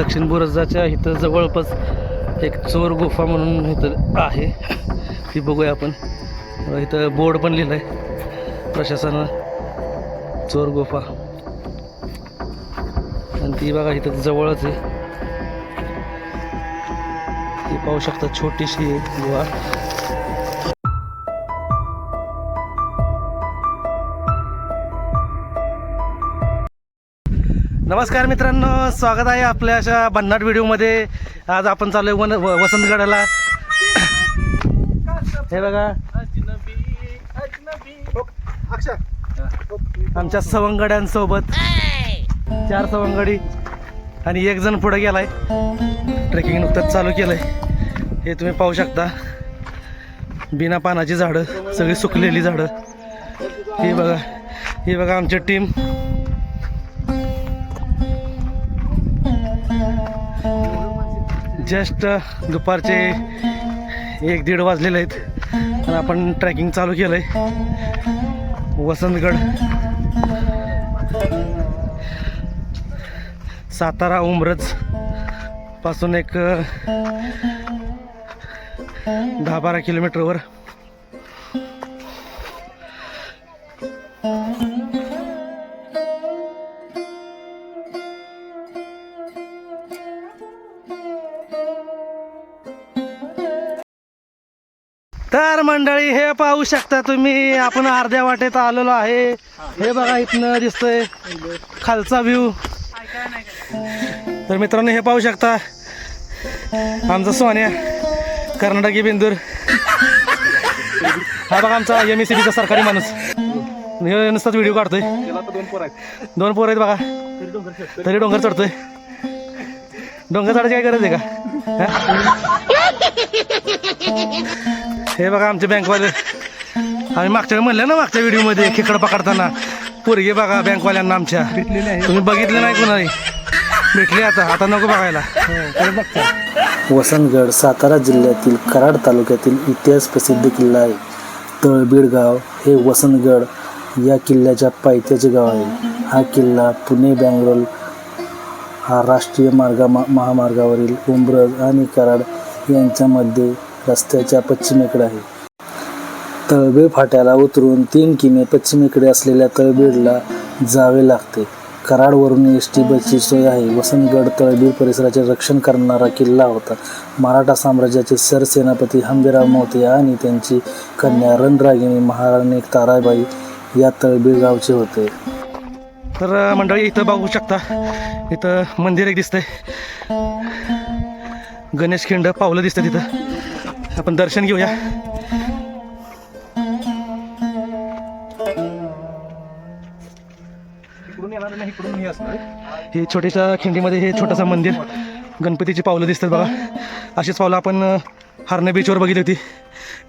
दक्षिण बुरजाच्या इथं जवळपास एक चोर गुफा म्हणून इथं आहे. ती बघूया आपण. इथं बोर्ड पण लिहिलं आहे प्रशासनानं चोर गुफा. आणि ती बघा इथं जवळच आहे. ती पाहू शकता छोटीशी आहे गुहा. नमस्कार मित्रांनो स्वागत आहे आपल्या अशा भन्नाट व्हिडिओमध्ये. आज आपण चालू आहे वन व- वसंतगडाला. हे बघा. आमच्या सवंगड्यांसोबत. चार सवंगडी आणि एक जण पुढे गेलाय. ट्रेकिंग नुकतंच चालू केलंय. हे तुम्ही पाहू शकता. बिना पानाची झाडं सगळी सुकलेली झाडं. ही बघा. ही बघा आमची टीम. जस्ट दुपारचे एक दीड वाजलेले आहेत. आणि आपण ट्रॅकिंग चालू केलं आहे वसंतगड. सातारा उमरजपासून एक दहा बारा किलोमीटरवर. मंडळी हे पाहू शकता तुम्ही आपण अर्ध्या वाटेत आलेलो आहे. हे बघा इथनं दिसतंय खालचा व्ह्यू तर मित्रांनो हे पाहू शकता आमचा सोन्या कर्नाटकी बिंदूर. हा बघा आमचा एम एस सीचा सरकारी माणूस. हे नुसताच व्हिडिओ काढतोय. दोन पोर आहेत बघा. तरी डोंगर चढतोय. डोंगर चढायची काय गरज आहे का? हे बघा आमचे बँकवाले. आम्ही मागच्या म्हणलं ना मागच्या व्हिडिओमध्ये खेकड पकडताना. पोरगे बघा बँकवाल्यांना आमच्या. तुम्ही बघितले नाही कोणाही? भेटले आता आता नको बघायला. वसंतगड सातारा जिल्ह्यातील कराड तालुक्यातील इतिहास प्रसिद्ध किल्ला आहे. तळबीड गाव हे वसंतगड या किल्ल्याच्या पायथ्याचे गाव आहे. हा किल्ला पुणे बँगलोर हा राष्ट्रीय मार्गा महामार्गावरील उंब्रज आणि कराड यांच्यामध्ये रस्त्याच्या पश्चिमेकडे आहे. तळबीड फाट्याला उतरून तीन किमी पश्चिमेकडे असलेल्या तळबीडला जावे लागते. कराडवरून एस टी बसची सोय आहे. वसंतगड तळबीड परिसराचे रक्षण करणारा किल्ला होता. मराठा साम्राज्याचे सरसेनापती हंबीराव मोते आणि त्यांची कन्या रणरागिणी महाराणी ताराबाई या तळबीड गावचे होते. तर मंडळी इथं बघू शकता. इथं मंदिर एक दिसतंय. गणेश खिंड पावलं दिसतं तिथं. आपण दर्शन घेऊया. हे छोट्याशा खिंडीमध्ये हे छोटंसं मंदिर गणपतीची पावलं दिसतात बघा. अशीच पावलं आपण हरणं बीचवर बघितली होती.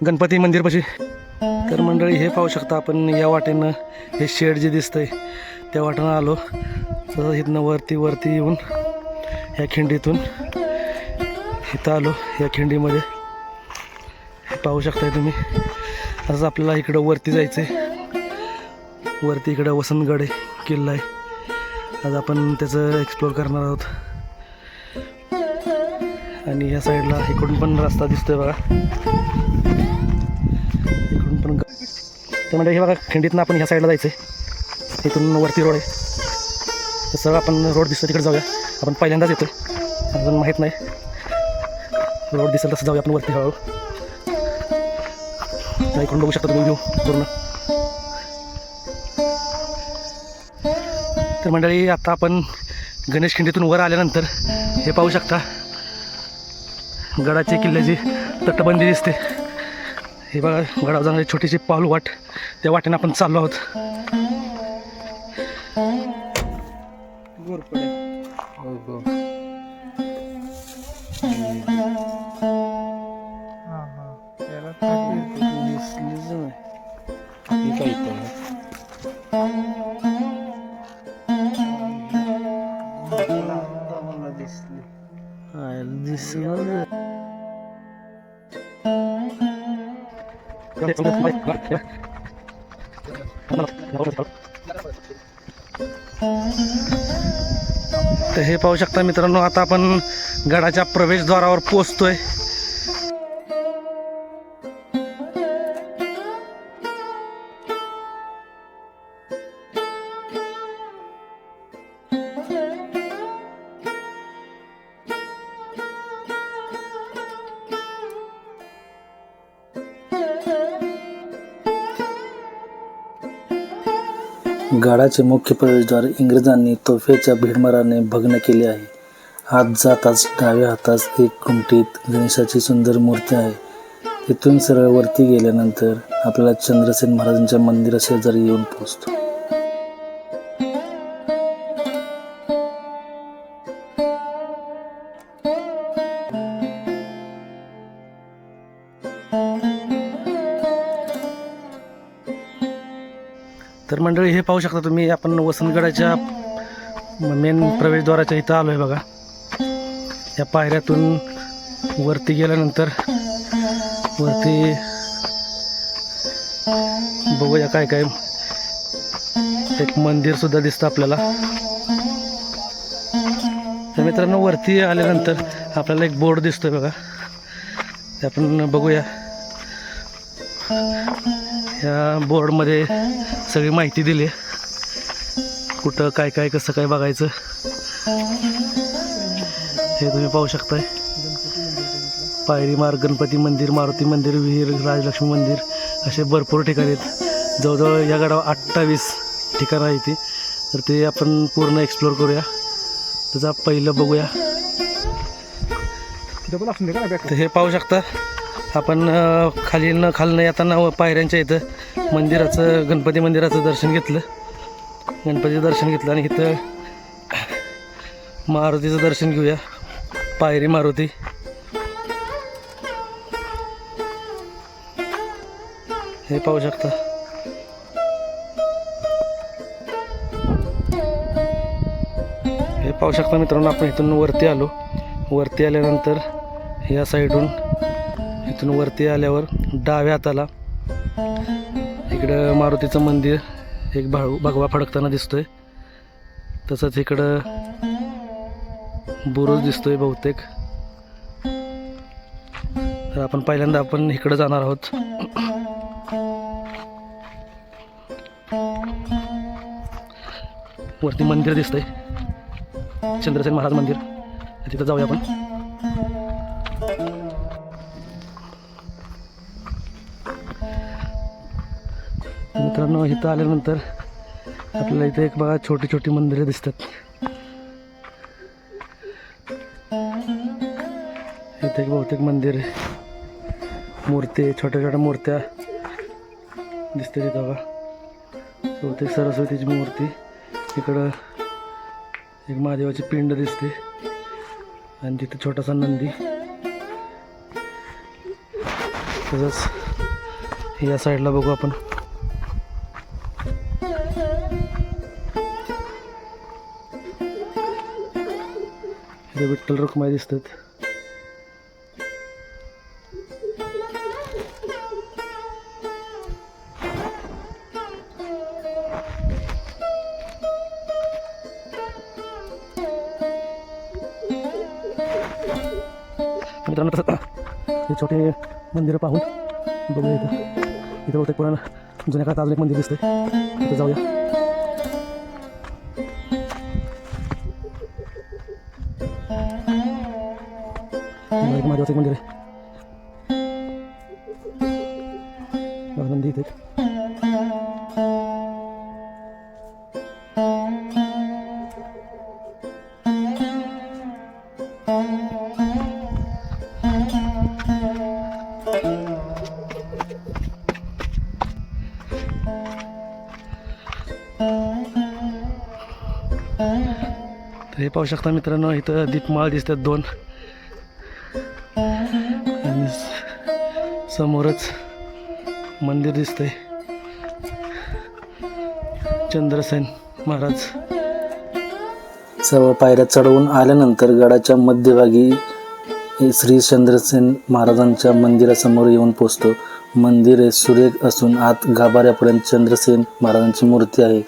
गणपती मंदिरपाशी. तर मंडळी हे पाहू शकता आपण या वाटेनं हे शेड जे दिसतंय त्या वाटेनं आलो. तर इथनं वरती वरती येऊन ह्या खिंडीतून इथं आलो या खिंडीमध्ये. पाहू शकताय तुम्ही. असं आपल्याला इकडं वरती जायचं आहे वरती इकडं वसंतगड आहे किल्ला आहे. आज आपण त्याचं एक्सप्लोअर करणार आहोत. आणि ह्या साईडला इकडून पण रस्ता दिसतोय बघा. इकडून पण तर म्हणजे हे बघा खिंडीतनं आपण ह्या साईडला जायचं आहे इथून वरती रोड आहे. तसं आपण रोड दिसतो तिकडे जाऊया. आपण पहिल्यांदाच येतो अजून माहीत नाही. रोड दिसेल तसं जाऊया आपण वरती हळूहळू. तर इकडून बघू शकता तुम्ही घेऊ पूर्ण. तर मंडळी आता आपण गणेश खिंडीतून वर आल्यानंतर हे पाहू शकता. गडाचे किल्ल्याची तटबंदी दिसते. हे बघा गडावर जाणारी छोटीशी पाऊल वाट त्या वाटेनं आपण चाललो आहोत. च्या इथं तर हे पाहू शकता मित्रांनो आता आपण गडाच्या प्रवेशद्वारावर पोचतोय गडाचे मुख्य प्रवेशद्वार इंग्रजांनी तोफेच्या भीडमाराने भग्न केले आहे. आत जाताच डाव्या हातास एक कुमटीत गणेशाची सुंदर मूर्ती आहे. तिथून सरळ वरती गेल्यानंतर आपल्याला चंद्रसेन महाराजांच्या मंदिराशेजारी येऊन पोहोचतो. तर मंडळी हे पाहू शकता तुम्ही आपण वसंतगडाच्या मेन प्रवेशद्वाराच्या इथं आलो आहे बघा. या पायऱ्यातून वरती गेल्यानंतर वरती बघूया काय काय एक मंदिर सुद्धा दिसतं आपल्याला. तर मित्रांनो वरती आल्यानंतर आपल्याला एक बोर्ड दिसतोय बघा. आपण बघूया. या बोर्डमध्ये सगळी माहिती दिली. आहे कुठं काय काय कसं काय बघायचं. हे तुम्ही पाहू शकताय. पायरी मार्ग गणपती मंदिर मारुती मंदिर विहीर राजलक्ष्मी मंदिर असे भरपूर ठिकाणी आहेत. जवळजवळ या गडावर अठ्ठावीस ठिकाणं आहे ती. तर ते आपण पूर्ण एक्सप्लोअर करूया. त्याचा पहिलं बघूया. तर हे पाहू शकता. आपण खालीनं खालनं येताना पायऱ्यांच्या इथं मंदिराचं गणपती मंदिराचं दर्शन घेतलं. गणपतीचं दर्शन घेतलं आणि इथं मारुतीचं दर्शन घेऊया. पायरी मारुती. हे पाहू शकता. हे पाहू शकता मित्रांनो आपण इथून वरती आलो. वरती आल्यानंतर या साईडून इथून वरती आल्यावर डाव्या हाताला. इकडं मारुतीचं मंदिर एक भाऊ भगवा फडकताना दिसतोय. तसंच इकडं बुरुज दिसतोय बहुतेक. तर आपण पहिल्यांदा आपण इकडं जाणार आहोत. वरती मंदिर दिसतंय. चंद्रसेन महाराज मंदिर. तिथं जाऊया आपण. मित्रांनो इथं आल्यानंतर आपल्याला इथं एक बघा छोटी छोटी मंदिरं दिसतात. इथे एक बहुतेक मंदिर आहे. मूर्ती छोट्या छोट्या मूर्त्या दिसते तिथं बघा. बहुतेक सरस्वतीची मूर्ती इकडं एक महादेवाची पिंड दिसते. आणि तिथे छोटासा नंदी. तसंच या साईडला बघू आपण. इकडे विठ्ठल रुक्माई दिसतात. मित्रांनो हे छोटे मंदिरं पाहून बघूया इथं. इथं बहुतेक पुराण जुन्या काळात अजून एक मंदिर दिसतंय. तिथं जाऊया. महादेवाचं एक मंदिर. आहे नंदी इथे हे पाहू शकता मित्रांनो इथं दीपमाळ दिसतात दोन. समोरच मंदिर दिसतंय. चंद्रसेन महाराज. सर्व पायऱ्या चढवून आल्यानंतर गडाच्या मध्यभागी श्री चंद्रसेन महाराजांच्या मंदिरासमोर येऊन पोचतो. मंदिर हे सुरेख असून आत गाभाऱ्यापर्यंत चंद्रसेन महाराजांची मूर्ती आहे.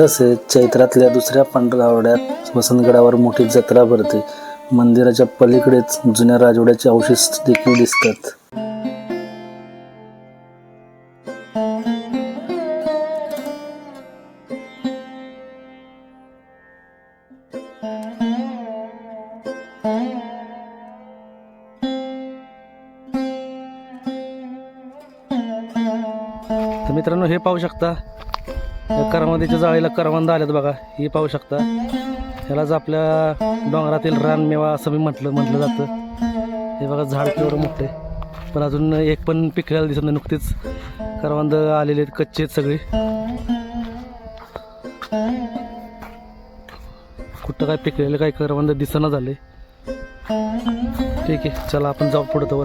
तसेच चैत्रातल्या दुसऱ्या पंधरवड्यात वसंतगडावर मोठी जत्रा भरते. मंदिराच्या पलीकडेच जुन्या राजवाड्याचे अवशेष देखील दिसतात. तर मित्रांनो हे पाहू शकता या करवंदीच्या जाळीला करवंद आल्यात बघा हे पाहू शकता. ह्यालाच आपल्या डोंगरातील रानमेवा असं मी म्हटलं म्हटलं जातं. हे बघा झाड केवढं मोठं आहे. पण अजून एक पण पिकलेलं दिसत नाही नुकतीच करवंद आलेले आहेत कच्चे आहेत सगळे. कुठं काय पिकलेलं काय करवंद दिसना झाले ठीक आहे चला आपण जाऊ पुढं तर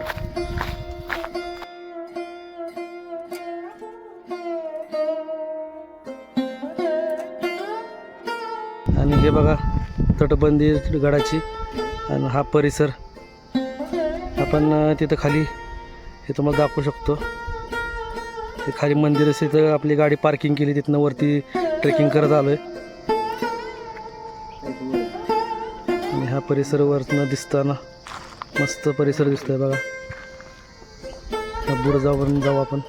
बघा तटबंदी गडाची आणि हा परिसर. आपण तिथं खाली हे तुम्हाला दाखवू शकतो. ते खाली मंदिर असेल तर आपली गाडी पार्किंग केली तिथनं वरती ट्रेकिंग करत आलो आहे आणि हा परिसर वरतनं दिसताना मस्त परिसर दिसतोय बघा. ह्या बुरुजावरून जाऊ आपण.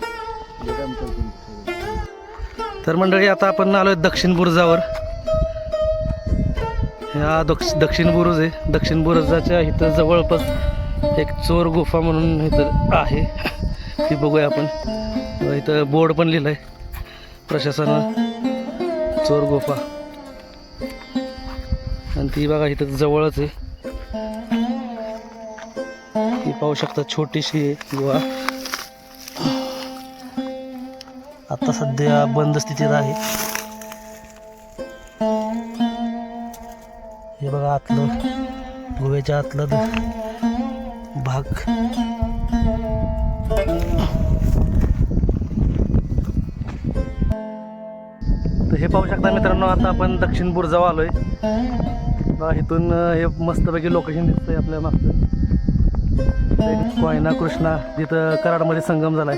तर मंडळी आता आपण आलो आहे दक्षिण बुरुजावर. ह्या दक्ष दक्षिण बुरुज आहे. दक्षिण बुरुजाच्या इथं जवळपास एक चोर गुफा म्हणून इथं आहे. ती बघूया आपण. इथं बोर्ड पण लिहिलं आहे प्रशासनानं. चोर गुफा. आणि ती बघा इथं जवळच आहे. ती पाहू शकता छोटीशी आहे गुहा. आता सध्या बंद स्थितीत आहे. आतलं गोव्याच्या आतलं भाग. तर हे पाहू शकता मित्रांनो आता आपण दक्षिण बुरजावा आलोय. आहे इथून हे मस्तपैकी लोकेशन दिसतंय आपल्या मागचं. कोयना कृष्णा जिथं कराडमध्ये संगम झालाय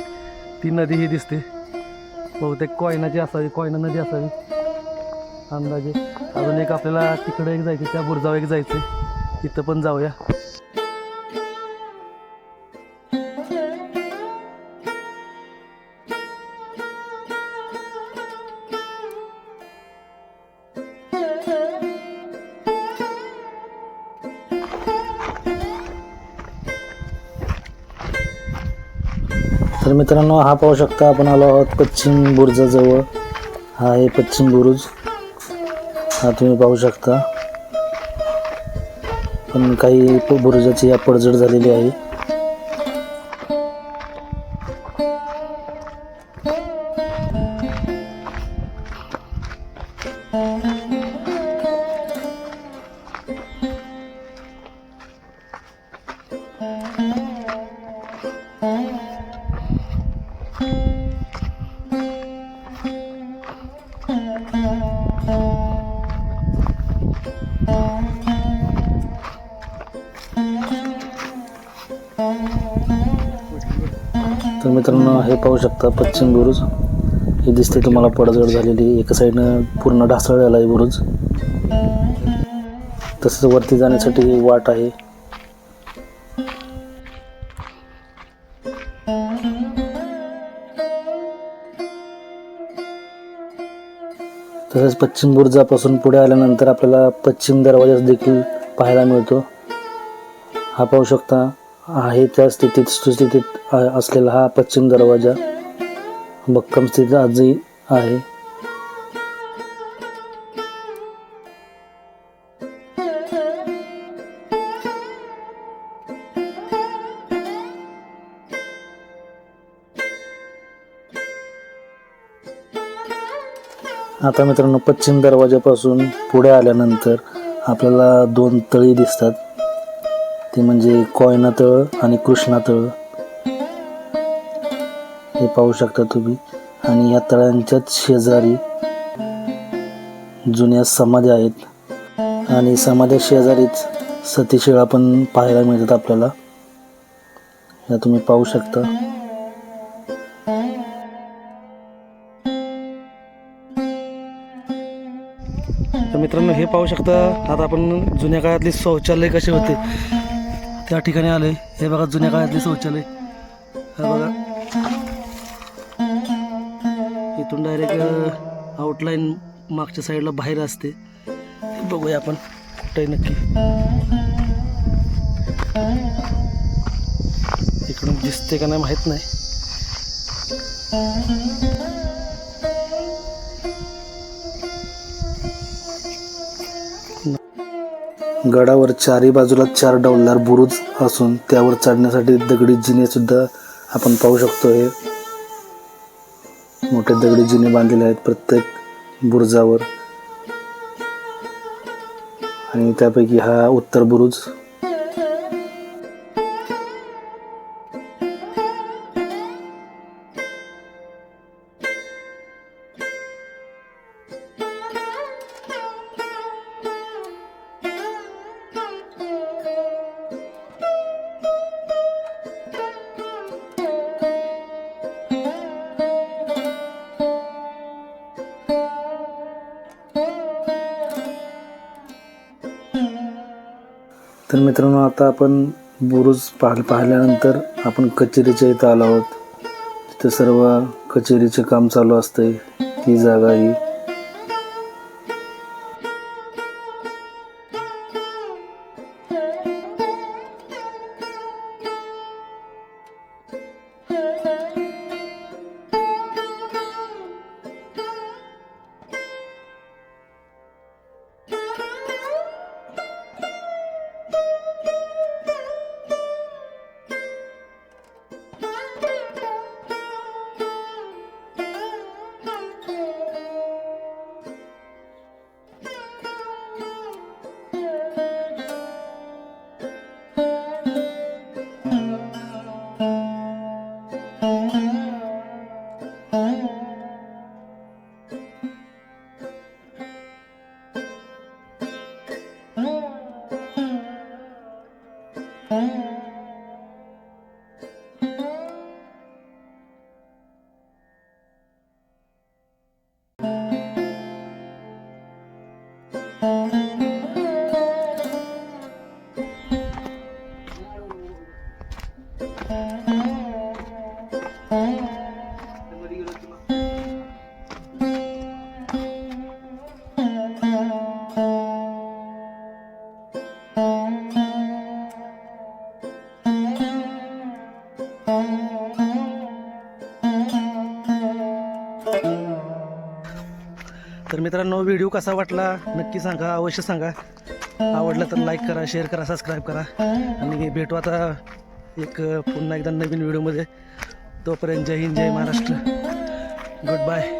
ती नदी ही दिसते. बहुतेक कोयनाची असावी कोयना नदी असावी. अंदाजे. अजून एक आपल्याला तिकडे एक जायचं त्या बुरजावर एक जायचं तिथं पण जाऊया. तर मित्रांनो हा पाहू शकता आपण आलो आहोत पश्चिम बुरुजाजवळ. हा आहे पश्चिम बुरुज. हा तुम्ही पाहू शकता. पण काही बुरुजाची या पडझड झालेली आहे. तर मित्रांनो हे पाहू शकता पश्चिम बुरुज. हे दिसते तुम्हाला पडझड झालेली. एका साईडनं पूर्ण ढासळलेला आहे बुरुज. तसंच वरती जाण्यासाठी वाट आहे. तसेच पश्चिम बुरुजापासून पुढे आल्यानंतर आपल्याला पश्चिम दरवाजा देखील पाहायला मिळतो. हा पाहू शकता आहे त्या स्थितीत सुस्थितीत असलेला हा पश्चिम दरवाजा भक्कम स्थितीत आजही आहे. आता मित्रांनो पश्चिम दरवाजापासून पुढे आल्यानंतर आपल्याला दोन तळी दिसतात. ते म्हणजे कोयना तळ आणि कृष्णा तळ हे पाहू शकता तुम्ही. आणि या तळ्यांच्याच शेजारी जुन्या समाध्या आहेत. आणि समाध्या शेजारीच सतीशिळा पण पाहायला मिळतात आपल्याला. या तुम्ही पाहू शकता. तर मित्रांनो हे पाहू शकता आता आपण जुन्या काळातले शौचालय कसे होते. त्या ठिकाणी आले. हे बघा जुन्या काळातले शौचालय. बघा. इथून डायरेक्ट आउटलाईन मागच्या साईडला बाहेर असते. बघूया आपण कुठे नक्की. इकडून दिसते का नाही माहीत नाही. गडावर चारी बाजूला चार डौलदार बुरुज असून त्यावर चढण्यासाठी दगडी जिने सुद्धा आपण पाहू शकतो. हे मोठे दगडी जिने बांधलेले आहेत प्रत्येक बुरुजावर. आणि त्यापैकी हा उत्तर बुरुज तर मित्रांनो आता आपण बुरुज पाह पाहिल्यानंतर आपण कचेरीच्या इथं आलो आहोत. तिथं सर्व कचेरीचे काम चालू असते ती जागा ही व्हिडिओ कसा वाटला नक्की सांगा अवश्य सांगा. आवडलं तर लाईक करा शेअर करा सबस्क्राईब करा. आणि भेटू आता एक पुन्हा एकदा नवीन व्हिडिओमध्ये. तोपर्यंत जय हिंद जय महाराष्ट्र. Good bye